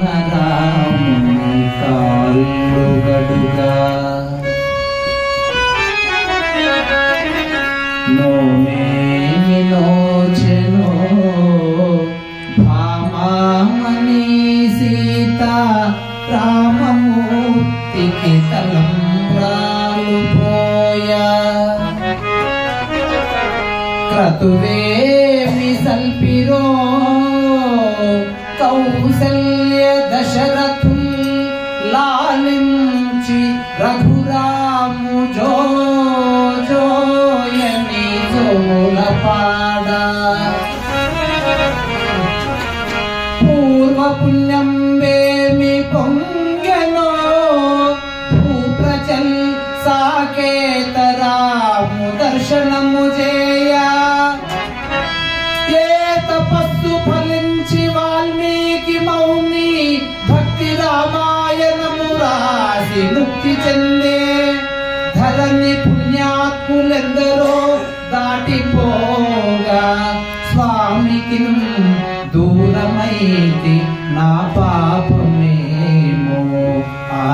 రాముని కాళ్ళు గడుగా నోమేమి నోచెను భామామణి సీత రామమూర్తికి తలంబ్రాలు పోయా. క్రతువేమి సల్పిరో దశరథుల్ లాలించి రఘురాము జో జోయని జోలపాడ పూర్వ పుణ్యం వేమి పొంగనో భూప్రచల్ సాకేతరాము దర్శనము చే రామాయణము రాసి ముక్తి చెందే ధరణి పుణ్యాత్ములెందరో దాటిపోగా స్వామికి దూరమైతి నా పాపమేమో. ఆ